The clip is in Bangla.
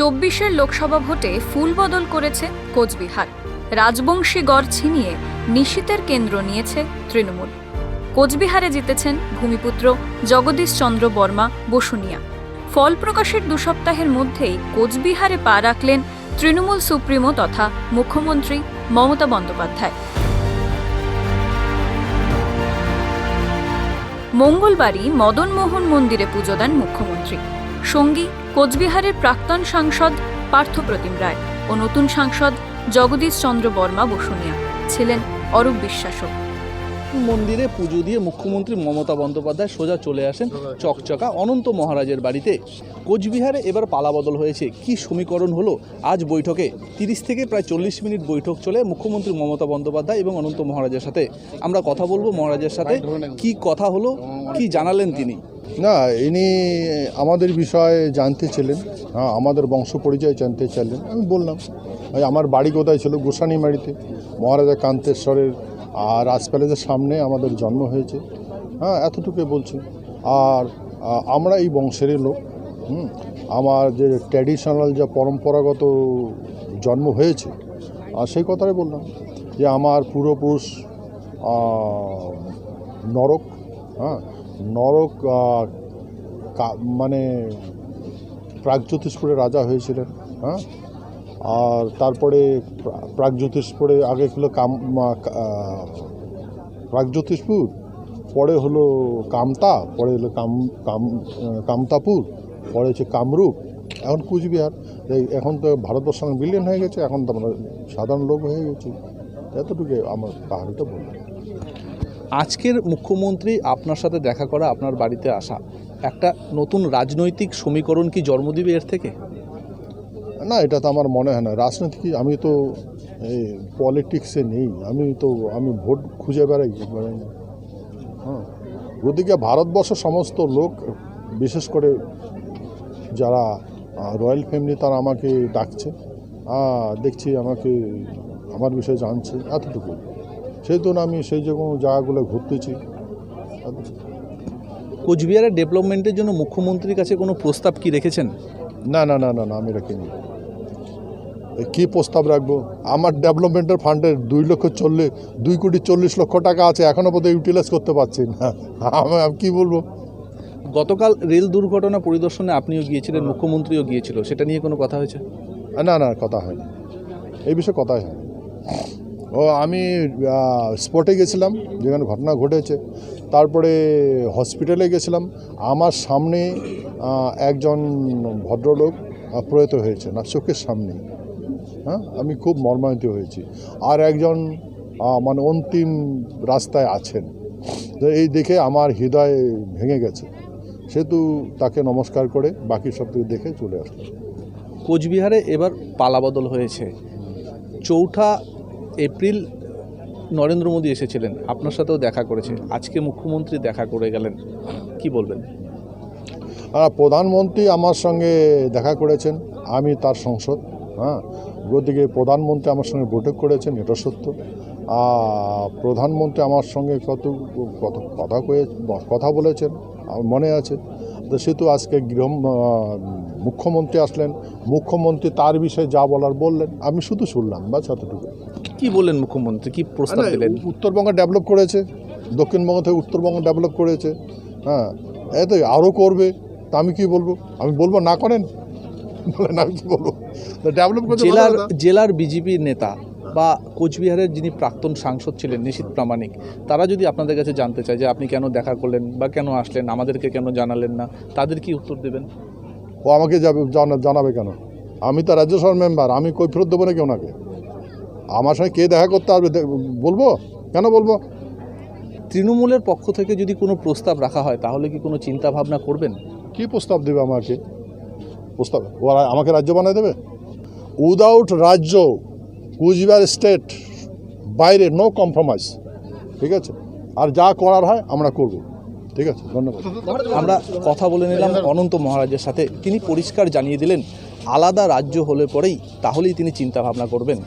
চব্বিশের লোকসভা ভোটে ফুল বদল করেছে কোচবিহার। রাজবংশী গড় ছিনিয়ে নিশীতের কেন্দ্র নিয়েছে তৃণমূল। কোচবিহারে জিতেছেন ভূমিপুত্র জগদীশ চন্দ্র বর্মা বসুনিয়া। ফল প্রকাশের দু সপ্তাহের মধ্যেই কোচবিহারে পা রাখলেন তৃণমূল সুপ্রিমো তথা মুখ্যমন্ত্রী মমতা বন্দ্যোপাধ্যায়। মঙ্গলবারই মদনমোহন মন্দিরে পুজো দেন মুখ্যমন্ত্রী। সঙ্গী, কোচবিহারের প্রাক্তন সাংসদ পার্থপ্রতিম রায় ও নতুন সাংসদ জগদীশ চন্দ্র বর্মা বসুনিয়া ছিলেন অরূপ বিশ্বাসও। মন্দিরে পুজো দিয়ে মুখ্যমন্ত্রী মমতা বন্দ্যোপাধ্যায় সোজা চলে আসেন চকচকা অনন্ত মহারাজের বাড়িতে। কোচবিহারে এবার পালাবদল হয়েছে। কি সমীকরণ হলো? আজ বৈঠকে তিরিশ থেকে প্রায় চল্লিশ মিনিট বৈঠক চলে মুখ্যমন্ত্রী মমতা বন্দ্যোপাধ্যায় এবং অনন্ত মহারাজের সাথে। আমরা কথা বলব মহারাজের সাথে। কি কথা হলো? কি জানালেন তিনি? না, ইনি আমাদের বিষয়ে জানতে ছিলেন হ্যাঁ আমাদের বংশ পরিচয় জানতে চাইলেন। আমি বললাম, ভাই, আমার বাড়ি কোথায় ছিল? গোসানিমারিতে মহারাজা কান্তেশ্বরের আর রাজ প্যালেসের সামনে আমাদের জন্ম হয়েছে। হ্যাঁ এতটুকুই বলছি। আর আমরা এই বংশেরই লোক। হুম, আমার যে ট্র্যাডিশনাল যা পরম্পরাগত জন্ম হয়েছে, আর সেই কথাই বললাম যে আমার পূর্বপুরুষ নরক হ্যাঁ নরক মানে প্রাগজ্যোতিষপুরে রাজা হয়েছিলেন হ্যাঁ? আর তারপরে প্রা- প্রাগজ্যোতিষপুরে আগে ছিল কাম প্রাগজ্যোতিষপুর পরে হলো কামতা, পরে হলো কাম কাম কামতাপুর, পরে হচ্ছে কামরূপ, এখন কুচবিহার। এখন তো ভারতবর্ষ বিলিয়ন হয়ে গেছে, এখন তো আমরা সাধারণ লোক হয়ে গেছি। এতটুকু আমার কাহানিটা বললাম। আজকের মুখ্যমন্ত্রী আপনার সাথে দেখা করা আপনার বাড়িতে আসা, একটা নতুন রাজনৈতিক সমীকরণ কি জন্ম দিবে এর থেকে? না, এটা তো আমার মনে হয় না। রাজনীতি, আমি তো এই পলিটিক্সে নেই। আমি তো, আমি ভোট খুঁজে বেড়াই বেড়াই না হ্যাঁ। ওদিকে ভারতবর্ষ সমস্ত লোক, বিশেষ করে যারা রয়্যাল ফ্যামিলি, তারা আমাকে ডাকছে। দেখছি আমাকে, আমার বিষয়ে জানছে এতটুকু সেই জন্য আমি সেই যে কোনো জায়গাগুলো ঘুরতেছি। কোচবিহারের ডেভেলপমেন্টের জন্য মুখ্যমন্ত্রীর কাছে কোনো প্রস্তাব কি রেখেছেন? না না না না না আমি রাখিনি। কী প্রস্তাব রাখব? আমার ডেভেলপমেন্টের ফান্ডের দুই লক্ষ চল্লিশ দুই কোটি চল্লিশ লক্ষ টাকা আছে এখনও পর্যন্ত ইউটিলাইজ করতে পারছি না। আমি কী বলব? গতকাল রেল দুর্ঘটনা পরিদর্শনে আপনিও গিয়েছিলেন মুখ্যমন্ত্রীও গিয়েছিল সেটা নিয়ে কোনো কথা হয়েছে? না না কথা হয়নি। এই বিষয়ে কথাই হয় ও, আমি স্পটে গেছিলাম, যেখানে ঘটনা ঘটেছে। তারপরে হসপিটালে গেছিলাম। আমার সামনে একজন ভদ্রলোক প্রয়াত হয়েছে, না, চোখের সামনে। হ্যাঁ আমি খুব মর্মান্বিত হয়েছি। আর একজন মানে অন্তিম রাস্তায় আছেন। তো এই দেখে আমার হৃদয় ভেঙে গেছে। সেহেতু তাকে নমস্কার করে বাকি সব কিছু দেখে চলে আসলাম। কোচবিহারে এবার পালাবদল হয়েছে। চৌঠা এপ্রিল নরেন্দ্র মোদী এসেছিলেন, আপনার সাথেও দেখা করেছে। আজকে মুখ্যমন্ত্রী দেখা করে গেলেন, কি বলবেন? প্রধানমন্ত্রী আমার সঙ্গে দেখা করেছেন, আমি তার সংসদ হ্যাঁ? ওদিকে প্রধানমন্ত্রী আমার সঙ্গে বৈঠক করেছেন, এটা সত্য। প্রধানমন্ত্রী আমার সঙ্গে কত কথা কথা বলেছেন, আমার মনে আছে। সেহেতু আজকে গৃহ মুখ্যমন্ত্রী আসলেন মুখ্যমন্ত্রী তার বিষয়ে যা বলার বললেন আমি শুধু শুনলাম বা এতটুকু। কি বললেন মুখ্যমন্ত্রী? কি প্রস্তাব দিলেন? উত্তরবঙ্গ ডেভেলপ করেছে দক্ষিণবঙ্গ থেকে উত্তরবঙ্গ ডেভেলপ করেছে হ্যাঁ এতে আরও করবে তা আমি কি বলব? আমি বলব না করেন? বলেন আমি কি বলব? ডেভেলপ জেলার। জেলার বিজেপি নেতা বা কোচবিহারের যিনি প্রাক্তন সাংসদ ছিলেন নিশীত প্রামাণিক তারা যদি আপনাদের কাছে জানতে চায় যে আপনি কেন দেখা করলেন বা কেন আসলেন আমাদেরকে কেন জানালেন না তাদের কি উত্তর দেবেন? ও আমাকে যাবে জানাবে কেন? আমি তো রাজ্যসভার মেম্বার আমি কই ফেরত দেবো নাকি ওনাকে? আমার সঙ্গে কে দেখা করতে আসবে বলব? কেন বলব? তৃণমূলের পক্ষ থেকে যদি কোনো প্রস্তাব রাখা হয় তাহলে কি কোনো চিন্তা ভাবনা করবেন? কি প্রস্তাব দেবে আমাকে? প্রস্তাব ওরা আমাকে রাজ্য বানিয়ে দেবে? উইদাউট রাজ্য কুচবিহার স্টেট বাইরে নো কম্প্রোমাইজ ঠিক আছে? আর যা করার হয় আমরা করব, ঠিক আছে? ধন্যবাদ। আমরা কথা বলে নিলাম অনন্ত মহারাজের সাথে। তিনি পরিষ্কার জানিয়ে দিলেন, আলাদা রাজ্য হলে পরেই তাহলেই তিনি চিন্তা ভাবনা করবেন।